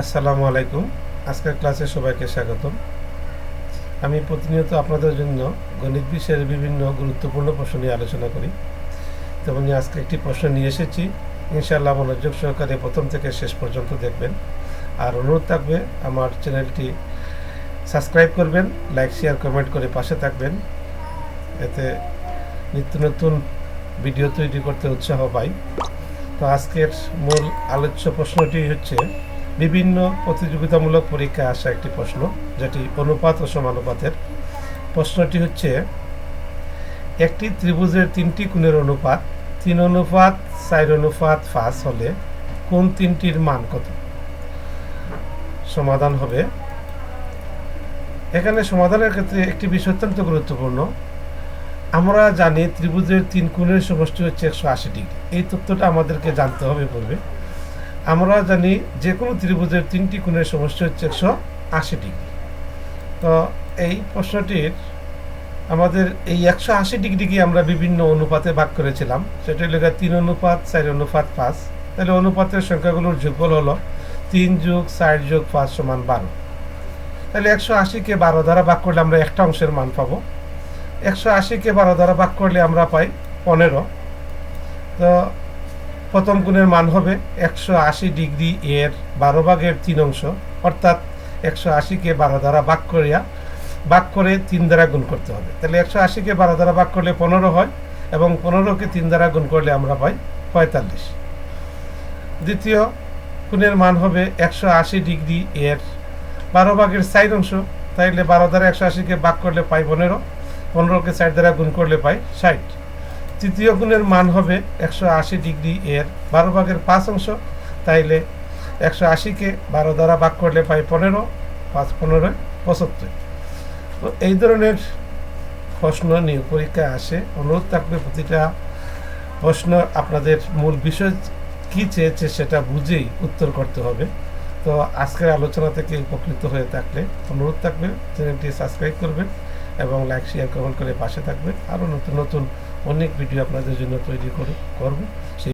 আসসালামু আলাইকুম। আজকের ক্লাসে সবাইকে স্বাগতম। আমি প্রতিনিয়ত আপনাদের জন্য গণিত বিষয়ের বিভিন্ন গুরুত্বপূর্ণ প্রশ্ন নিয়ে আলোচনা করি। তেমনি আজকে একটি প্রশ্ন নিয়ে এসেছি। ইনশাআল্লাহ মনোযোগ সহকারে প্রথম থেকে শেষ পর্যন্ত দেখবেন। আর অনুরোধ থাকবে, আমার চ্যানেলটি সাবস্ক্রাইব করবেন, লাইক, শেয়ার, কমেন্ট করে পাশে থাকবেন। এতে নিত্য নতুন ভিডিও তৈরি করতে উৎসাহ পাই। তো আজকের মূল আলোচ্য প্রশ্নটি হচ্ছে বিভিন্ন প্রতিযোগিতামূলক পরীক্ষায় আসা একটি প্রশ্ন, যেটি অনুপাত ও সমানুপাতের। প্রশ্নটি হচ্ছে, একটি ত্রিভুজের তিনটি কোণের অনুপাত, তিন অনুপাত, চার অনুপাত, পাঁচ হলে কোন তিনটির মান কত? সমাধান হবে। এখানে সমাধানের ক্ষেত্রে একটি বিষয় অত্যন্ত গুরুত্বপূর্ণ। আমরা জানি ত্রিভুজের তিন কোণের সমষ্টি হচ্ছে একশো আশি ডিগ্রি। এই তথ্যটা আমাদেরকে জানতে হবে পূর্বে। আমরা জানি যে কোনো ত্রিভুজের তিনটি কোণের সমষ্টি হচ্ছে একশো আশি ডিগ্রি। তো এই প্রশ্নটির আমাদের এই একশো আশি ডিগ্রিকে আমরা বিভিন্ন অনুপাতে ভাগ করেছিলাম। সেটা লেখা তিন অনুপাত, চার অনুপাত, পাঁচ। তাহলে অনুপাতের সংখ্যাগুলোর যোগফল হলো তিন যোগ চার যোগ পাঁচ সমান বারো। তাহলে একশো আশিকে বারো দ্বারা ভাগ করলে আমরা একটা অংশের মান পাবো। একশো আশিকে বারো দ্বারা ভাগ করলে আমরা পাই পনেরো। তো প্রথম গুণের মান হবে একশো আশি ডিগ্রি এর বারো ভাগের তিন অংশ, অর্থাৎ একশো আশিকে বারো দ্বারা ভাগ করিয়া ভাগ করে তিন দ্বারা গুণ করতে হবে। তাহলে একশো আশিকে বারো দ্বারা ভাগ করলে পনেরো হয় এবং পনেরোকে তিন দ্বারা গুণ করলে আমরা পাই পঁয়তাল্লিশ। দ্বিতীয় গুণের মান হবে একশো আশি ডিগ্রি এর বারো ভাগের চার অংশ, তাইলে বারো দ্বারা একশো আশিকে ভাগ করলে পাই পনেরো পনেরোকে চার দ্বারা গুণ করলে পাই ষাট। তৃতীয় গুণের মান হবে একশো আশি ডিগ্রি এর বারো ভাগের পাঁচ অংশ। তাইলে একশো আশিকে বারো দ্বারা ভাগ করলে পাই পনেরো, পাঁচ পনেরো পঁচাত্তর। তো এই ধরনের প্রশ্ন নিয়ে পরীক্ষায় আসে। অনুরোধ থাকবে প্রতিটা প্রশ্ন আপনাদের মূল বিষয় কী চেয়েছে সেটা বুঝেই উত্তর করতে হবে। তো আজকের আলোচনা থেকে উপকৃত হয়ে থাকলে অনুরোধ থাকবে। চ্যানেলটি সাবস্ক্রাইব করবেন। এবং লাইক শেয়ার কমেন্ট করে পাশে থাকবেন। আরও নতুন নতুন অনেক ভিডিও আপনাদের জন্য তৈরি করে, করব। সেই